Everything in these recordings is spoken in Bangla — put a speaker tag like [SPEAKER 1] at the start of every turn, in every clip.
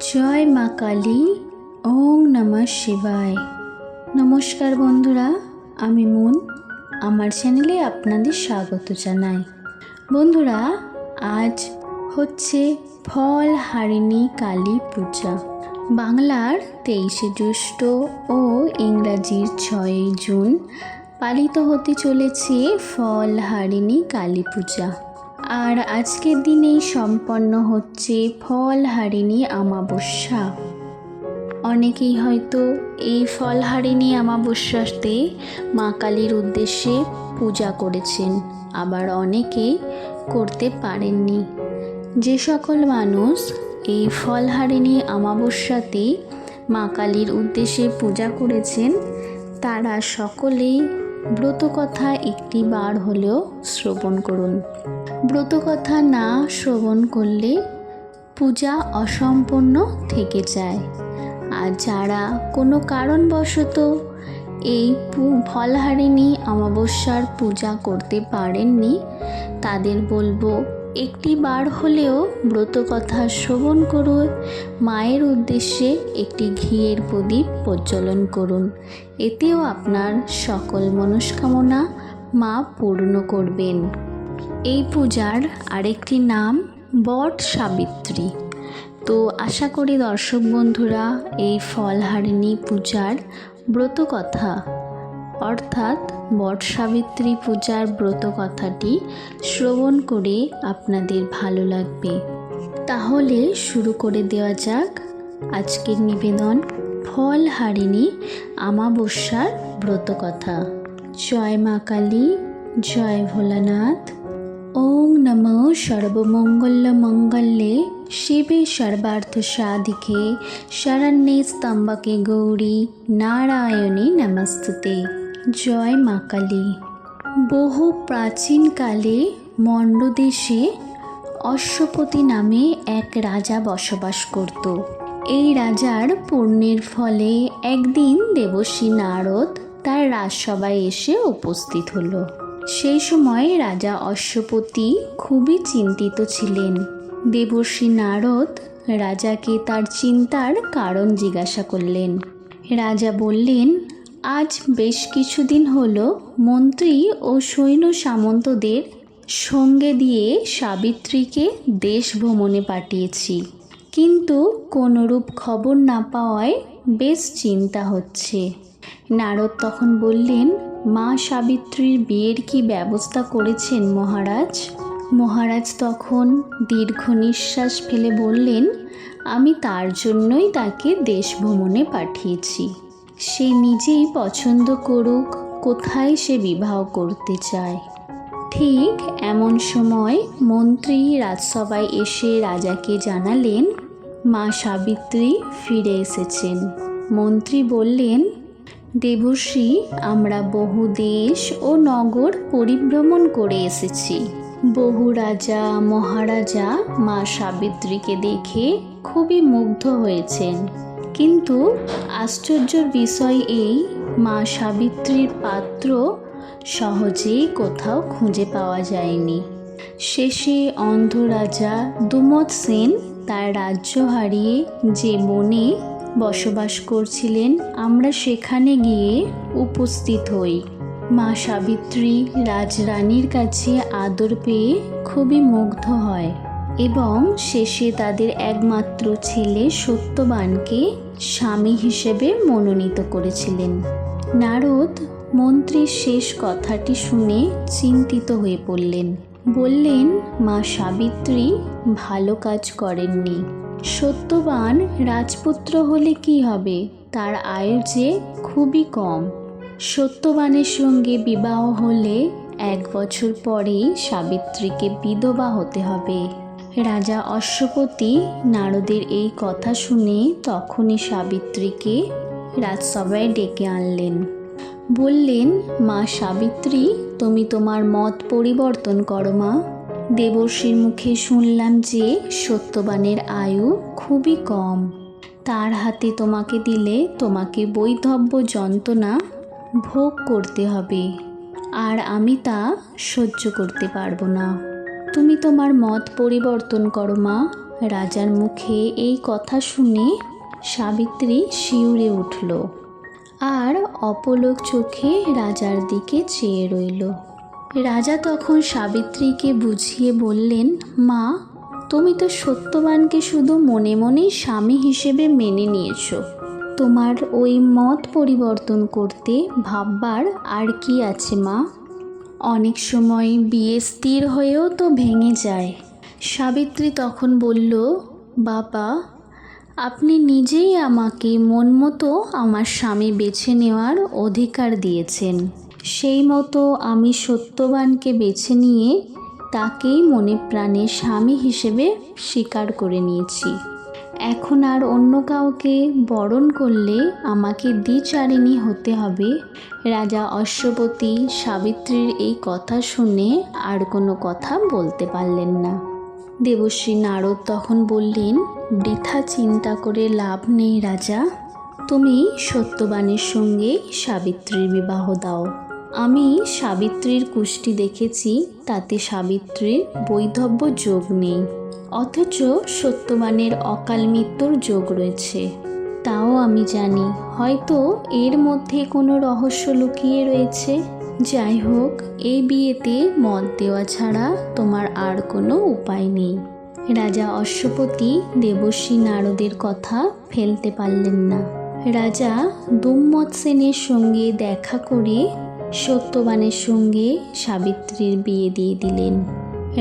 [SPEAKER 1] জয় মা কালী ওং নমঃ শিবায়। নমস্কার বন্ধুরা, আমি মুন, আমার চ্যানেলে আপনাদের স্বাগত জানাই। বন্ধুরা, আজ হচ্ছে ফল হারিণী কালী পূজা। বাংলার তেইশে জ্যৈষ্ঠ ও ইংরাজির ছয়ই জুন পালিত হতে চলেছে ফল হারিণী কালী পূজা। আর আজকের দিনেই সম্পন্ন হচ্ছে ফল হারিণী অমাবস্যা। অনেকেই হয়তো এই ফলহারিণী অমাবস্যাতে মা কালীর উদ্দেশ্যে পূজা করেছেন, আবার অনেকেই করতে পারেননি। যে সকল মানুষ এই ফলহারিণী অমাবস্যাতে মা কালীর উদ্দেশ্যে পূজা করেছেন, তারা সকলেই ব্রতকথা একটি বার হলেও শ্রবণ করুন। ব্রতকথা না শ্রবণ করলে পূজা অসম্পূর্ণ থেকে যায়। আর যারা কোনো কারণবশত এই ফলহারিণী অমাবস্যার পূজা করতে পারেননি, তাদের বলব একটি বার হলেও ব্রতকথা শ্রবণ করুন, মায়ের উদ্দেশ্যে একটি ঘিয়ের প্রদীপ প্রজ্বলন করুন। এতেও আপনার সকল মনস্কামনা মা পূর্ণ করবেন। এই পূজার আরেকটি নাম বট সাবিত্রী। তো আশা করি দর্শক বন্ধুরা, এই ফলহারিণী পূজার ব্রত কথা অর্থাৎ বট সাবিত্রী পূজার ব্রত কথাটি শ্রবণ করে আপনাদের ভালো লাগবে। তাহলে শুরু করে দেওয়া যাক আজকের নিবেদন ফলহারিণী আমাবস্যার ব্রত কথা জয় মা কালী, জয় ভোলানাথ। ওং নমঃ সর্বমঙ্গল মঙ্গলে শিবে সর্বার্থ সাধিকে শরণ্যে স্তম্ভকে গৌরী নারায়ণী নমস্তুতে। জয় মা কালী। বহু প্রাচীনকালে মণ্ডদেশে অশ্বপতি নামে এক রাজা বসবাস করত। এই রাজার পুণ্যের ফলে একদিন দেবশ্রী নারদ তার রাজসভায় এসে উপস্থিত হলো। সেই সময় রাজা অশ্বপতি খুবই চিন্তিত ছিলেন। দেবর্ষী নারদ রাজাকে তার চিন্তার কারণ জিজ্ঞাসা করলেন। রাজা বললেন, আজ বেশ কিছুদিন হলো মন্ত্রী ও সৈন্য সামন্তদের সঙ্গে দিয়ে সাবিত্রীকে দেশ ভ্রমণে পাঠিয়েছি। কিন্তু কোনোরূপ খবর না পাওয়ায় বেশ চিন্তা হচ্ছে। নারদ তখন বললেন মা সাবিত্রীর বিয়ের কি ব্যবস্থা করেছেন মহারাজ? মহারাজ তখন দীর্ঘ নিঃশ্বাস ফেলে বললেন, আমি তার জন্যই তাকে দেশ ভ্রমণে পাঠিয়েছি। সে নিজেই পছন্দ করুক, কোথায় সে বিবাহ করতে চায়? ঠিক এমন সময় মন্ত্রী রাজসভায় এসে রাজাকে জানালেন, মা সাবিত্রী ফিরে এসেছেন। মন্ত্রী বললেন দেবশ্রী, আমরা বহু দেশ ও নগর পরিভ্রমণ করে এসেছি। বহু রাজা, মহারাজা মা সাবিত্রীকে দেখে খুবই মুগ্ধ হয়েছেন। কিন্তু আশ্চর্যের বিষয় এই, মা সাবিত্রীর পাত্র সহজেই কোথাও খুঁজে পাওয়া যায়নি। শেষে অন্ধ রাজা দুমত সেন তার রাজ্য হারিয়ে যে বনে বসবাস করছিলেন, আমরা সেখানে গিয়ে উপস্থিত হই। মা সাবিত্রী রাজরানীর কাছে আদর পেয়ে খুবই মুগ্ধ হয় এবং শেষে তাদের একমাত্র ছেলে সত্যবানকে স্বামী হিসেবে মনোনীত করেছিলেন। নারদ মন্ত্রীর শেষ কথাটি শুনে চিন্তিত হয়ে পড়লেন। বললেন, মা সাবিত্রী, ভালো কাজ করেননি। সত্যবান রাজপুত্র হলে কি হবে? তার আয়ু যে খুবই কম। সত্যবানের সঙ্গে বিবাহ হলে এক বছর পরেই সাবিত্রীকে বিধবা হতে হবে। রাজা অশ্বপতি নারদের এই কথা শুনে তখনই সাবিত্রীকে রাজসভায় ডেকে আনলেন। বললেন, মা সাবিত্রী, তুমি তোমার মত পরিবর্তন করো মা। দেবর্ষীর মুখে শুনলাম যে সত্যবানের আয়ু খুবই কম। তার হাতে তোমাকে দিলে তোমাকে বৈধব্য যন্ত্রণা ভোগ করতে হবে। আর আমি তা সহ্য করতে পারব না। তুমি তোমার মত পরিবর্তন করো মা। রাজার মুখে এই কথা শুনে সাবিত্রী শিউরে উঠল। আর অপলক চোখে রাজার দিকে চেয়ে রইল। রাজা তখন সাবিত্রীকে বুঝিয়ে বললেন, মা, তুমি তো সত্যবানকে শুধু মনে মনেই স্বামী হিসেবে মেনে নিয়েছো। তোমার ওই মত পরিবর্তন করতে ভাববার আর কি আছে, মা? অনেক সময় বিয়ে স্থির হয়েও তো ভেঙে যায়। সাবিত্রী তখন বলল, বাবা, আপনি নিজেই আমাকে মন মতো আমার স্বামী বেছে নেওয়ার অধিকার দিয়েছেন। সেই মতো আমি সত্যবানকে বেছে নিয়ে তাকেই মনে প্রাণে স্বামী হিসেবে স্বীকার করে নিয়েছি। এখন আর অন্য কাউকে বরণ করলে আমাকে দ্বিচারিণী হতে হবে। রাজা অশ্বপতি সাবিত্রীর এই কথা শুনে আর কোনো কথা বলতে পারলেন না। দেবশ্রী নারদ তখন বললেন, বৃথা চিন্তা করে লাভ নেই রাজা। তুমি সত্যবানের সঙ্গে সাবিত্রীর বিবাহ দাও। আমি সাবিত্রীর কুষ্টি দেখেছি, তাতে সাবিত্রীর বৈধব্য যোগ নেই। অথচ সত্যবানের অকাল মৃত্যুর যোগ রয়েছে। তাও আমি জানি, হয়তো এর মধ্যে কোনো রহস্য লুকিয়ে রয়েছে। যাই হোক, এই বিয়েতে মত দেওয়া ছাড়া তোমার আর কোনো উপায় নেই। রাজা অশ্বপতি দেবশ্রী নারদের কথা ফেলতে পারলেন না। রাজা দুম্মত সেনের সঙ্গে দেখা করে সত্যবানের সঙ্গে সাবিত্রীর বিয়ে দিয়ে দিলেন।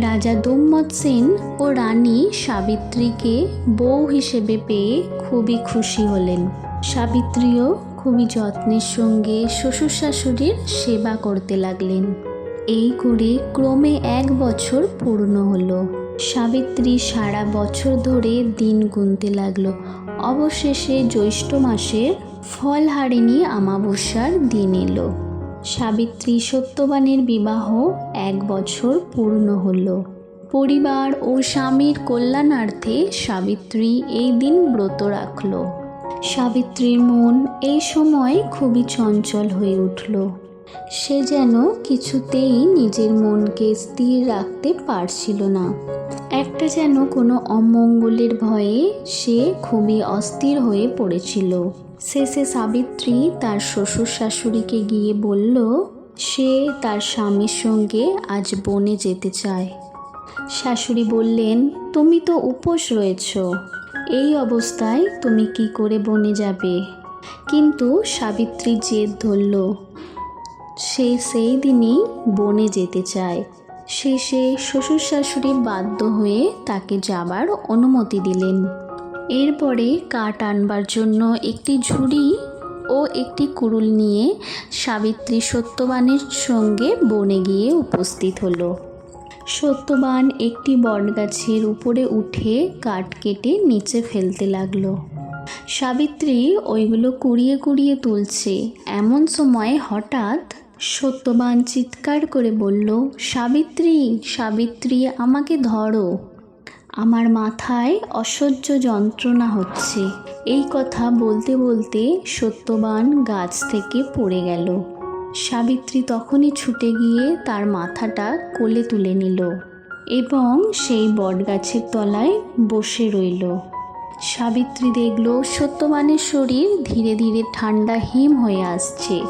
[SPEAKER 1] রাজা দুম্মত সেন ও রানী সাবিত্রীকে বউ হিসেবে পেয়ে খুবই খুশি হলেন। সাবিত্রীও খুবই যত্নের সঙ্গে শ্বশুর শাশুড়ির সেবা করতে লাগলেন। এই করে ক্রমে এক বছর পূর্ণ হলো। সাবিত্রী সারা বছর ধরে দিন গুনতে লাগল। অবশেষে জ্যৈষ্ঠ মাসের ফলহারিণী আমাবস্যার দিন এলো। সাবিত্রী সত্যবানের বিবাহ এক বছর পূর্ণ হল। পরিবার ও স্বামীর কল্যাণার্থে সাবিত্রী এই দিন ব্রত রাখল। সাবিত্রীর মন এই সময় খুবই চঞ্চল হয়ে উঠল। সে যেন কিছুতেই নিজের মনকে স্থির রাখতে পারছিল না। একটা যেন কোনো অমঙ্গলের ভয়ে সে খুবই অস্থির হয়ে পড়েছিল। শেষে সাবিত্রী তার শ্বশুর শাশুড়িকে গিয়ে বলল, সে তার স্বামীর সঙ্গে আজ বনে যেতে চায়। শাশুড়ি বললেন, তুমি তো উপোস রয়েছ। এই অবস্থায় তুমি কি করে বনে যাবে? কিন্তু সাবিত্রী জেদ ধরল, সে সেই দিনই বনে যেতে চায়। শেষে শ্বশুর শাশুড়ি বাধ্য হয়ে তাকে যাবার অনুমতি দিলেন। এরপরে কাঠ আনবার জন্য একটি ঝুড়ি ও একটি কুড়ুল নিয়ে সাবিত্রী সত্যবানের সঙ্গে বনে গিয়ে উপস্থিত হলো। সত্যবান একটি বটগাছের উপরে উঠে কাঠ কেটে নিচে ফেলতে লাগল। সাবিত্রী ওইগুলো কুড়িয়ে কুড়িয়ে তুলছে। এমন সময় হঠাৎ সত্যবান চিৎকার করে বলল, সাবিত্রী সাবিত্রী, আমাকে ধরো। আমার মাথায় অসহ্য যন্ত্রণা হচ্ছে। এই কথা বলতে বলতে সত্যবান গাছ থেকে পড়ে গেল। সাবিত্রী তখনই ছুটে গিয়ে তার মাথাটা কোলে তুলে নিল এবং সেই বটগাছের তলায় বসে রইল। সাবিত্রী দেখল সত্যবানের শরীর ধীরে ধীরে ঠান্ডা হিম হয়ে আসছে।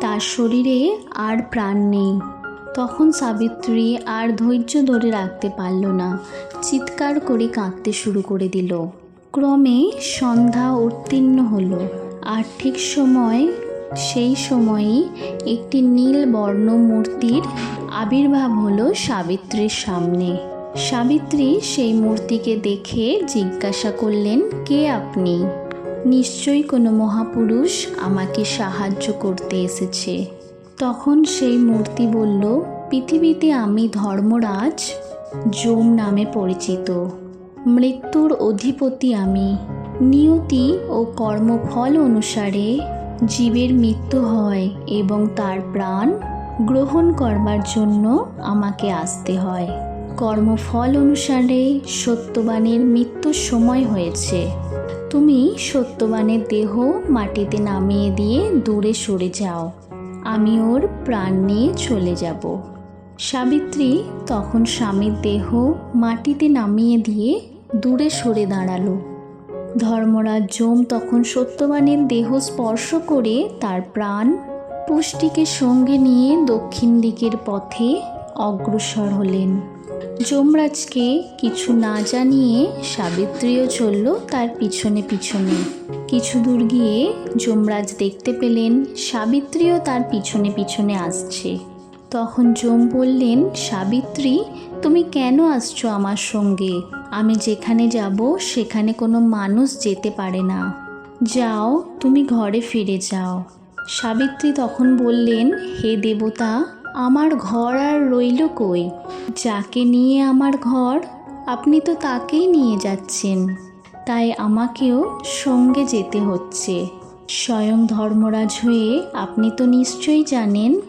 [SPEAKER 1] তার শরীরে আর প্রাণ নেই। তখন সাবিত্রী আর ধৈর্য ধরে রাখতে পারল না। চিৎকার করে কাঁদতে শুরু করে দিল। ক্রমে সন্ধ্যা উত্তীর্ণ হলো। আর ঠিক সময়, সেই সময়ই একটি নীল বর্ণ মূর্তির আবির্ভাব হলো সাবিত্রীর সামনে। সাবিত্রী সেই মূর্তিকে দেখে জিজ্ঞাসা করলেন, কে আপনি? নিশ্চয়ই কোনো মহাপুরুষ আমাকে সাহায্য করতে এসেছে। তখন সেই মূর্তি বলল, পৃথিবীতে আমি ধর্মরাজ, যম নামে পরিচিত। মৃত্যুর অধিপতি আমি। নিয়তি ও কর্মফল অনুসারে জীবের মৃত্যু হয় এবং তার প্রাণ গ্রহণ করবার জন্য আমাকে আসতে হয়। কর্মফল অনুসারে সত্যবানের মৃত্যুর সময় হয়েছে। তুমি সত্যবানের দেহ মাটিতে নামিয়ে দিয়ে দূরে সরে যাও। আমি ওর প্রাণ নিয়ে চলে যাব। সাবিত্রী তখন স্বামীর দেহ মাটিতে নামিয়ে দিয়ে দূরে সরে দাঁড়াল। ধর্মরাজ যম তখন সত্যবানের দেহ স্পর্শ করে তার প্রাণ পুষ্টিকে সঙ্গে নিয়ে দক্ষিণ দিকের পথে অগ্রসর হলেন। যমরাজকে কিছু না জানিয়ে সাবিত্রীও চলল তার পিছনে পিছনে। কিছু দূর গিয়ে যমরাজ দেখতে পেলেন সাবিত্রীও তার পিছনে পিছনে আসছে। তখন যম বললেন, সাবিত্রী, তুমি কেন আসছো আমার সঙ্গে? আমি যেখানে যাব, সেখানে কোনো মানুষ যেতে পারে না। যাও, তুমি ঘরে ফিরে যাও। সাবিত্রী তখন বললেন, হে দেবতা আমার ঘর আর রইল কই? যাকে নিয়ে আমার ঘর, আপনি তো তাকেই নিয়ে যাচ্ছেন। তাই আমাকেও সঙ্গে যেতে হচ্ছে। স্বয়ং ধর্মরাজ হয়ে আপনি তো নিশ্চয়ই জানেন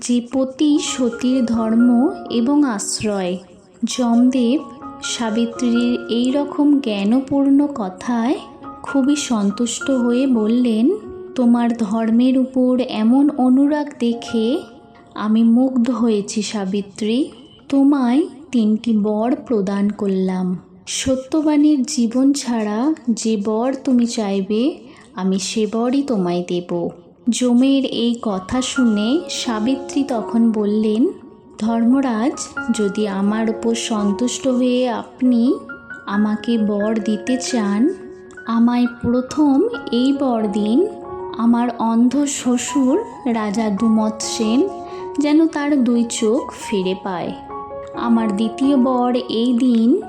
[SPEAKER 1] যে পতি সতীর ধর্ম এবং আশ্রয়। যমদেব সাবিত্রীর এই রকম জ্ঞানপূর্ণ কথায় খুবই সন্তুষ্ট হয়ে বললেন, তোমার ধর্মের উপর এমন অনুরাগ দেখে আমি মুগ্ধ হয়েছি সাবিত্রী। তোমায় তিনটি বর প্রদান করলাম। সত্যবাণীর জীবন ছাড়া যে বর তুমি চাইবে, আমি সে বরই তোমায় দেব। জমের এই কথা শুনে সাবিত্রী তখন বললেন, ধর্মরাজ, যদি আমার উপর সন্তুষ্ট হয়ে আপনি আমাকে বর দিতে চান, আমায় প্রথম এই বর দিন। আমার অন্ধ শ্বশুর রাজা দুমত সেন যেন তার দুই চোখ ফিরে পায়। আমার দ্বিতীয় বর এই দিন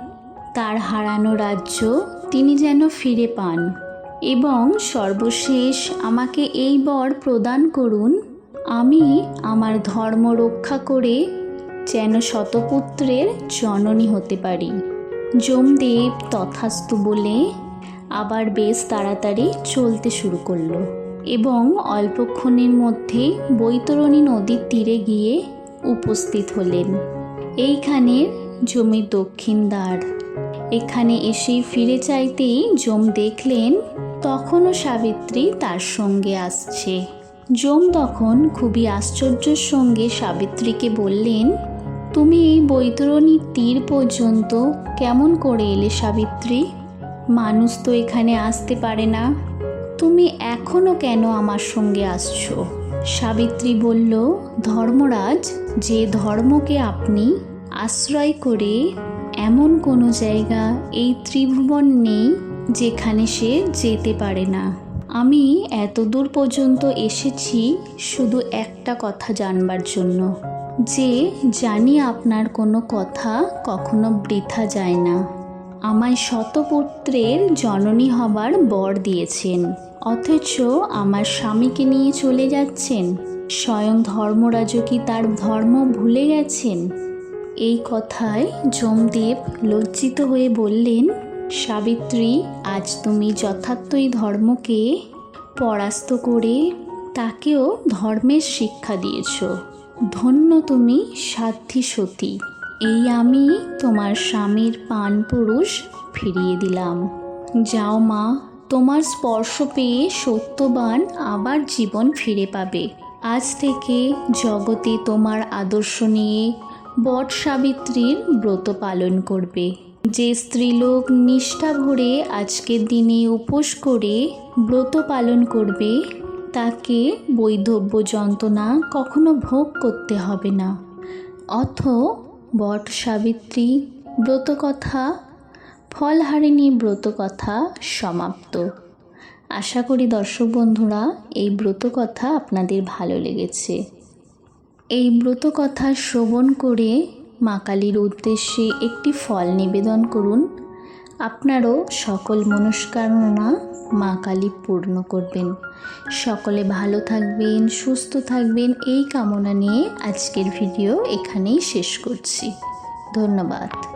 [SPEAKER 1] তার হারানো রাজ্য তিনি যেন ফিরে পান এবং সর্বশেষ আমাকে এই বর প্রদান করুন, আমি আমার ধর্ম রক্ষা করে যেন শতপুত্রের জননী হতে পারি। যমদেব তথাস্তু বলে আবার বেশ তাড়াতাড়ি চলতে শুরু করল। এবং অল্পক্ষণের মধ্যে বৈতরণী নদীর তীরে গিয়ে উপস্থিত হলেন। এইখানের জমির দক্ষিণ দ্বার। এখানে এসে ফিরে চাইতেই যম দেখলেন, তখনও সাবিত্রী তার সঙ্গে আসছে। যম তখন খুবই আশ্চর্যের সঙ্গে সাবিত্রীকে বললেন, তুমি এই বৈতরণীর তীর পর্যন্ত কেমন করে এলে সাবিত্রী? মানুষ তো এখানে আসতে পারে না। তুমি এখনও কেন আমার সঙ্গে আসছো? সাবিত্রী বলল, ধর্মরাজ, যে ধর্মকে আপনি আশ্রয় করে এমন কোনো জায়গা, এই ত্রিভুবন নেই যেখানে সে যেতে পারে না। আমি এত দূর পর্যন্ত এসেছি শুধু একটা কথা জানবার জন্য, যে জানি আপনার কোনো কথা কখনো বৃথা যায় না। আমায় শতপুত্রের জননী হবার বর দিয়েছেন। অথচ আমার স্বামীকে নিয়ে চলে যাচ্ছেন। স্বয়ং ধর্মরাজ কি তার ধর্ম ভুলে গেছেন? এই কথায় যমদেব লজ্জিত হয়ে বললেন, সাবিত্রী, আজ তুমি যথার্থই ধর্মকে পরাস্ত করে তাকেও ধর্মের শিক্ষা দিয়েছ। ধন্য তুমি সাধ্যী সতী। এই আমি তোমার স্বামীর পান পুরুষ ফিরিয়ে দিলাম। যাও মা, তোমার স্পর্শ পেয়ে সত্যবান আবার জীবন ফিরে পাবে। আজ থেকে জগতে তোমার আদর্শ নিয়ে বট সাবিত্রীর ব্রত পালন করবে। যে স্ত্রীলোক নিষ্ঠা ভরে আজকের দিনে উপোস করে ব্রত পালন করবে, তাকে বৈধব্য যন্ত্রণা কখনো ভোগ করতে হবে না। অথ বট সাবিত্রী, ব্রতকথা, ফলহারিণী ব্রতকথা সমাপ্ত। আশা করি দর্শক বন্ধুরা, এই ব্রতকথা আপনাদের ভালো লেগেছে। এই ব্রতকথা শ্রবণ করে মা কালীর উদ্দেশ্যে একটি ফল নিবেদন করুন। আপনারও সকল মনস্কামনা মা কালী পূর্ণ করবেন। সকলে ভালো থাকবেন, সুস্থ থাকবেন, এই কামনা নিয়ে আজকের ভিডিও এখানেই শেষ করছি। ধন্যবাদ।